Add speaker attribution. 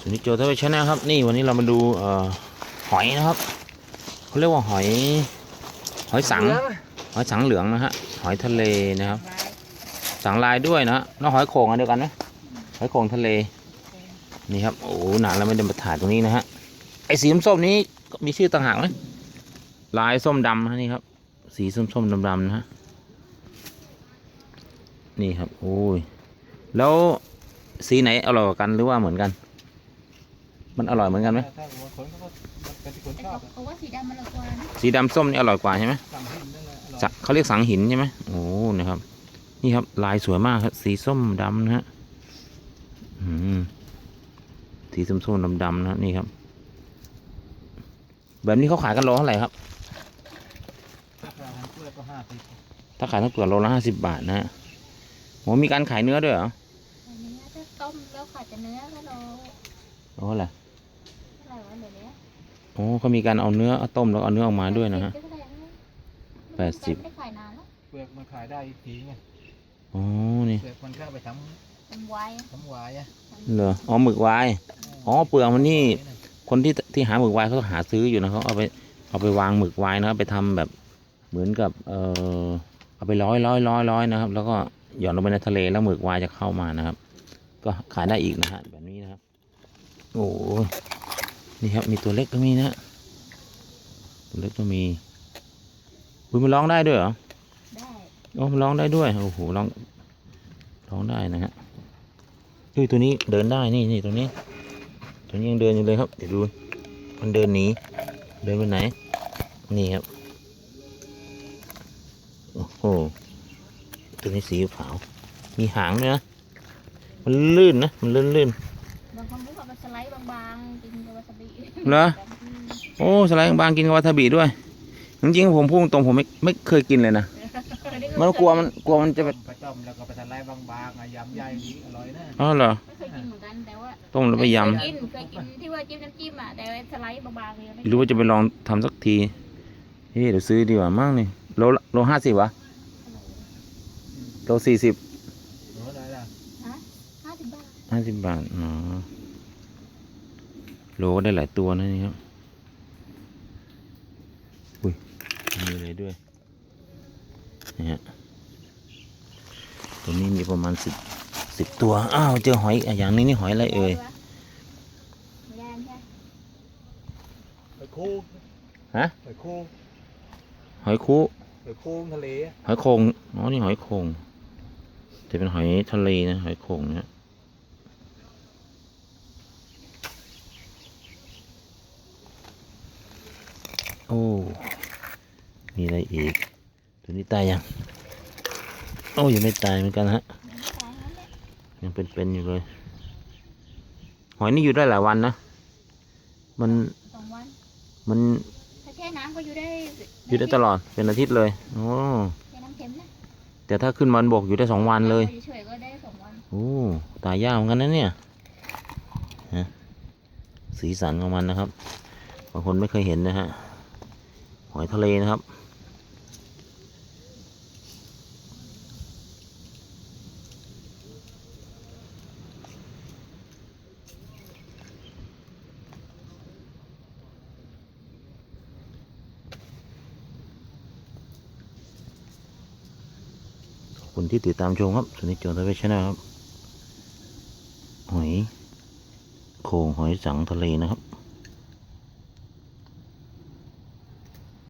Speaker 1: สวัสดีโจทวีชแนลครับ นี่วันนี้เรามาดูเอ่อหอยนะครับเขาเรียกว่าหอย หอยสัง หอยสังเหลืองนะฮะหอยทะเลนะครับ สังลายด้วยนะฮะแล้วหอยโข่งอันเดียวกันไหมหอยโข่งทะเลนี่ครับโอ้โหหนาเราไม่ได้มาถ่ายตรงนี้นะฮะไอสีส้มๆนี้มีชื่อต่างหากไหมลายส้มดำนะนี่ครับ สีส้มๆดำๆนะฮะนี่ครับโอ้ยแล้วสีไหนอร่อยกว่ากันหรือว่าเหมือนกัน มันอร่อยเหมือนกันไหม
Speaker 2: ถ้าหัวขนเขาก็เป็นที่คน
Speaker 3: แต่
Speaker 2: ชอบ
Speaker 3: เขาว่าสีดำมันละกว่านะ
Speaker 1: สีดำส้มนี่อร่อยกว่าใช่ไหม
Speaker 2: สั่งหินนั่นแหละอร่อย
Speaker 1: จะเขาเรียกสังหินใช่ไหมโอ้นะครับ นี่ครับลายสวยมากครับสีส้มดำนะฮะอืมสีส้มส้มดำดำๆนะนี่ครับ แบบนี้เขาขายกันโลเท่าไหร่ครับ
Speaker 2: ราคาทางเปลือกก็ห้าสิบ
Speaker 1: ถ้าขายทั้งเปลือกโลละห้าสิบบาทนะฮะโหมีการขายเนื้อด้วยเหรอ
Speaker 3: อันนี้ถ้าต้มแล้วขาดจะเนื้อก็โล
Speaker 1: โอ้อะไร
Speaker 3: เท่าไหร่วะเดี๋ยวนี้
Speaker 1: โอ้เขามีการเอาเนื้อเอาต้มแล้วเอาเนื้อออกมาด้วยนะฮะ
Speaker 3: เท่าไหร่นะ
Speaker 1: แปดสิบ
Speaker 3: ไม่ได้ขายนานแล้ว
Speaker 2: เปลือกมันขายได้อีกทีไง
Speaker 1: โอ้นี่
Speaker 2: เปลือกมันก็เอาไปท
Speaker 3: ทำไวน์ำ
Speaker 2: ทำหวายอะ
Speaker 1: เหรออ๋อหมึกวายอ๋อเปลือกมันนี่คนที่ที่หาหมึกวายเขาหาซื้ออยู่นะเขาเอาไปเอาไปวางหมึกวายนะครับไปทำแบบเหมือนกับเออเอาไปร้อยร้อยร้อยร้อยนะครับ แล้วก็หย่อนลงไปในทะเลแล้วหมึกวายจะเข้ามานะครับ ก็ขายได้อีกนะฮะแบบนี้นะครับ โอ้โห นี่ครับมีตัวเล็กก็มีนะฮะตัวเล็กก็มีอุ้ยมันร้องได้ด้วยเหรอ
Speaker 3: ได้
Speaker 1: โอ้มันร้องได้ด้วยโอ้โหร้องร้องได้นะฮะเฮ้ยตัวนี้เดินได้นี่นี่ตัวนี้ตัวนี้ยังเดินอยู่เลยครับเดี๋ยวดูมันเดินหนีเดินไปไหนนี่ครับโอ้โหตัวนี้สีขาวมีหางด้วยนะมันลื่นนะมันลื่นลื่น
Speaker 3: บางคนพูดว่ามันสไลด์บางๆกินกับวาซาบิ
Speaker 1: เหรอ
Speaker 3: อืม
Speaker 1: ๆโอ้สไลด์บางกินกับวาทาบิด้วย จริงๆผมพูดตรงๆผมไม่ไม่เคยกินเลยนะ มันกลัวมันกลัวมันจะ
Speaker 2: ไป
Speaker 1: เป็น
Speaker 2: ไปต้มแล้วก็ไปทะลายบางๆอะยำใหญ่นี้อร่อยนะ
Speaker 1: อ๋อเหรอ
Speaker 3: ไม่เคยกินเหมือนกันแต่ว่า
Speaker 1: ต้มแล้วไปย
Speaker 3: เคยกินเคยกินที่ว่าจิ้มน้ำจิ้มอะแต่ว่าสไลด์บางๆเลยไม่ำ
Speaker 1: หรือว่าจะไปลองทำสักที เฮ้ยเดี๋ยวซื้อดีกว่ามั่งนี่โลละโลห้าสิบวะโลสี่สิบ
Speaker 2: หนูอะไรล่ะ
Speaker 3: ห้าสิบบาท
Speaker 1: ห้าสิบบาท อ๋อ โลก็ได้หลายตัวนะนี่ครับ อุ้ย มีอะไรด้วยนี่ฮะตัวนี้มีประมาณสิบสิบตัว อ้าว เจอหอยอะอย่างนี้นี่หอยอะไรเอ่ย
Speaker 3: ไม่ได้ไม่ได้
Speaker 2: หอยโค้ง
Speaker 1: ฮะ
Speaker 2: หอยโค้ง
Speaker 1: หอยคุ
Speaker 2: หอยโค้งทะเลอะ
Speaker 1: หอยโขงอ๋อ นี่หอยโขงจะเป็นหอยทะเลนะ หอยโขงนะ โอ้ มีอะไรอีก ตัวนี้ตายยัง โอ้ยังไม่ตายเหมือนกันฮะ ยังเป็นๆอยู่เลย หอยนี่อยู่ได้หลายวันนะ มัน
Speaker 3: สองวัน
Speaker 1: มัน
Speaker 3: ถ้าแช่น้ำก็อยู่ได้
Speaker 1: อยู่ได้ตลอด เป็นอาทิตย์เลย โอ้
Speaker 3: แช่น้ำเค็มนะ
Speaker 1: แต่ถ้าขึ้นมันบกอยู่ได้สองวันเลย
Speaker 3: เฉยๆก็ได้สองวัน
Speaker 1: โอ้ ตายยากเหมือนกันนะเนี่ยฮะสีสันของมันนะครับ บางคนไม่เคยเห็นนะฮะ หอยทะเลนะครับขอบคุณที่ติดตามชมครับสุนิทโจนทวีชนะครับ หอยโข่งหอยสังทะเลนะครับ